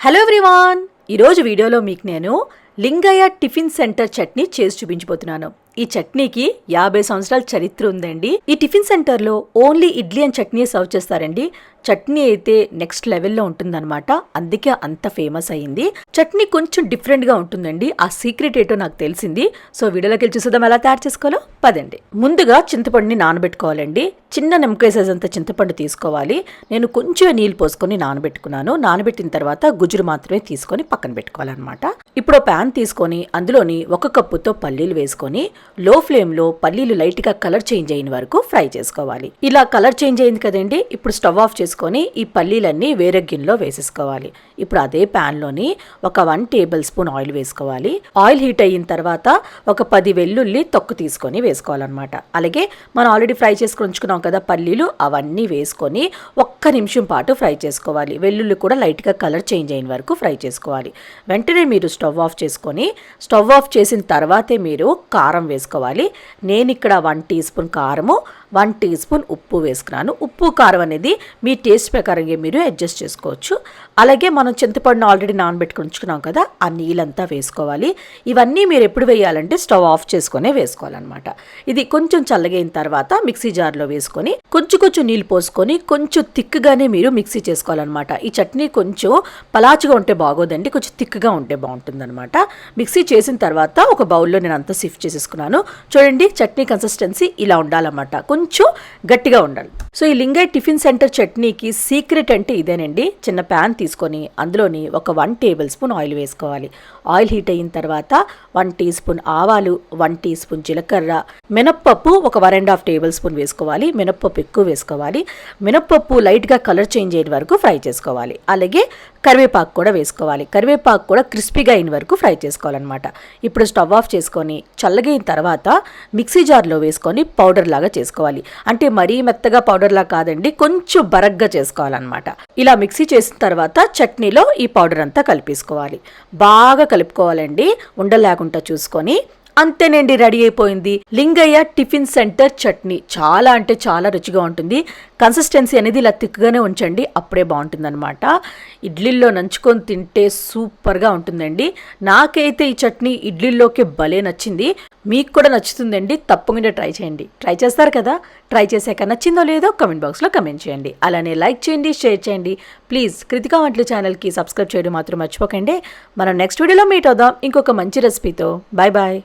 Hello everyone ఈరోజు వీడియోలో మీకు నేను లింగయ్య టిఫిన్ సెంటర్ చట్నీ చేసి చూపించబోతున్నాను. ఈ చట్నీకి యాభై సంవత్సరాల చరిత్ర ఉందండి. ఈ టిఫిన్ సెంటర్లో only idli and chutney serve చేస్తారండి. చట్నీ అయితే నెక్స్ట్ లెవెల్లో ఉంటుందన్నమాట. అందుకే అంత ఫేమస్ అయ్యింది. చట్నీ కొంచెం డిఫరెంట్గా ఉంటుందండి. ఆ సీక్రెట్ ఏంటో నాకు తెలిసింది. సో వీడియోలోకి వెళ్ళి చూసేద్దాం ఎలా తయారు చేసుకోవాలో. పదండి. ముందుగా చింతపండుని నానబెట్టుకోవాలండి. చిన్న నిమ్మకాయ సైజ్ అంత చింతపండు తీసుకోవాలి. నేను కొంచెం నీళ్ళు పోసుకొని నానబెట్టుకున్నాను. నానబెట్టిన తర్వాత గుజ్జురు మాత్రమే తీసుకొని పక్కన పెట్టుకోవాలన్నమాట. ఇప్పుడు ప్యాన్ తీసుకొని అందులోని ఒక కప్పుతో పల్లీలు వేసుకొని లో ఫ్లేమ్లో పల్లీలు లైట్గా కలర్ చేంజ్ అయిన వరకు ఫ్రై చేసుకోవాలి. ఇలా కలర్ చేంజ్ అయింది కదండి ఇప్పుడు స్టవ్ ఆఫ్ చేసుకొని ఈ పల్లీలన్నీ వేరే గిన్నెలో వేసేసుకోవాలి. ఇప్పుడు అదే ప్యాన్లోని ఒక వన్ టేబుల్ స్పూన్ ఆయిల్ వేసుకోవాలి. ఆయిల్ హీట్ అయిన తర్వాత ఒక పది వెల్లుల్లి తొక్కు తీసుకొని వేసుకోవాలన్నమాట. అలాగే మనం ఆల్రెడీ ఫ్రై చేసుకుని ఉంచుకున్నాం కదా పల్లీలు అవన్నీ వేసుకొని ఒక్క నిమిషం పాటు ఫ్రై చేసుకోవాలి. వెల్లుల్లి కూడా లైట్గా కలర్ చేంజ్ అయిన వరకు ఫ్రై చేసుకోవాలి. వెంటనే మీరు స్టవ్ ఆఫ్ చేసుకొని స్టవ్ ఆఫ్ చేసిన తర్వాతే మీరు కారం వేసుకోవాలి. నేను ఇక్కడ వన్ టీ స్పూన్ కారము వన్ టీ స్పూన్ ఉప్పు వేసుకున్నాను. ఉప్పు కారం అనేది మీ టేస్ట్ ప్రకారంగా మీరు అడ్జస్ట్ చేసుకోవచ్చు. అలాగే మనం చింతపండును ఆల్రెడీ నానబెట్టుకుని ఉంచుకున్నాం కదా ఆ నీళ్ళంతా వేసుకోవాలి. ఇవన్నీ మీరు ఎప్పుడు వేయాలంటే స్టవ్ ఆఫ్ చేసుకునే వేసుకోవాలన్నమాట. ఇది కొంచెం చల్లగైన తర్వాత మిక్సీ జార్లో వేసుకొని కొంచెం కొంచెం నీళ్ళు పోసుకొని కొంచెం థిక్గానే మీరు మిక్సీ చేసుకోవాలన్నమాట. ఈ చట్నీ కొంచెం పలాచిగా ఉంటే బాగోదండి కొంచెం థిక్గా ఉంటే బాగుంటుందన్నమాట. మిక్సీ చేసిన తర్వాత ఒక బౌల్లో నేను అంతా సిఫ్ట్ చేసేసుకున్నాను. చూడండి చట్నీ కన్సిస్టెన్సీ ఇలా ఉండాలన్నమాట. కొంచెం గట్టిగా ఉండాలి. సో ఈ లింగై టిఫిన్ సెంటర్ చట్నీకి సీక్రెట్ అంటే ఇదేనండి. చిన్న ప్యాన్ తీసుకొని అందులోని ఒక వన్ టేబుల్ స్పూన్ ఆయిల్ వేసుకోవాలి. ఆయిల్ హీట్ అయిన తర్వాత వన్ టీ స్పూన్ ఆవాలు వన్ టీ స్పూన్ జీలకర్ర మినప్పప్పు ఒక one and half tablespoon వేసుకోవాలి. మినప్పప్పు ఎక్కువ వేసుకోవాలి. మినప్పప్పు లైట్గా కలర్ చేంజ్ అయ్యే వరకు ఫ్రై చేసుకోవాలి. అలాగే కరివేపాకు కూడా వేసుకోవాలి. కరివేపాకు కూడా క్రిస్పీగా అయిన వరకు ఫ్రై చేసుకోవాలన్నమాట. ఇప్పుడు స్టవ్ ఆఫ్ చేసుకొని చల్లగైన తర్వాత మిక్సీ జార్లో వేసుకొని పౌడర్ లాగా చేసుకోవాలి. అంటే మరీ మెత్తగా పౌడర్లా కాదండి కొంచెం బరగ్గా చేసుకోవాలన్నమాట. ఇలా మిక్సీ చేసిన తర్వాత చట్నీలో ఈ పౌడర్ అంతా కలిపేసుకోవాలి. బాగా కలుపుకోవాలండి. ఉండలేకుండా చూసుకొని అంతేనండి రెడీ అయిపోయింది. Lingaiah tiffin centre chutney. చాలా అంటే చాలా రుచిగా ఉంటుంది. కన్సిస్టెన్సీ అనేది ఇలా తిక్కుగానే ఉంచండి అప్పుడే బాగుంటుందన్నమాట. ఇడ్లీల్లో నంచుకొని తింటే సూపర్గా ఉంటుందండి. నాకైతే ఈ చట్నీ ఇడ్లీల్లోకి భలే నచ్చింది. మీకు కూడా నచ్చుతుందండి తప్పకుండా ట్రై చేయండి. ట్రై చేస్తారు కదా? ట్రై చేశాక నచ్చిందో లేదో కమెంట్ బాక్స్లో కమెంట్ చేయండి. అలానే లైక్ చేయండి షేర్ చేయండి. ప్లీజ్ కృతికా వంటలు ఛానల్కి సబ్స్క్రైబ్ చేయడం మాత్రం మర్చిపోకండి. మనం నెక్స్ట్ వీడియోలో మీట్ అవుదాం. ఇంకొక మంచి రెసిపీతో. Bye bye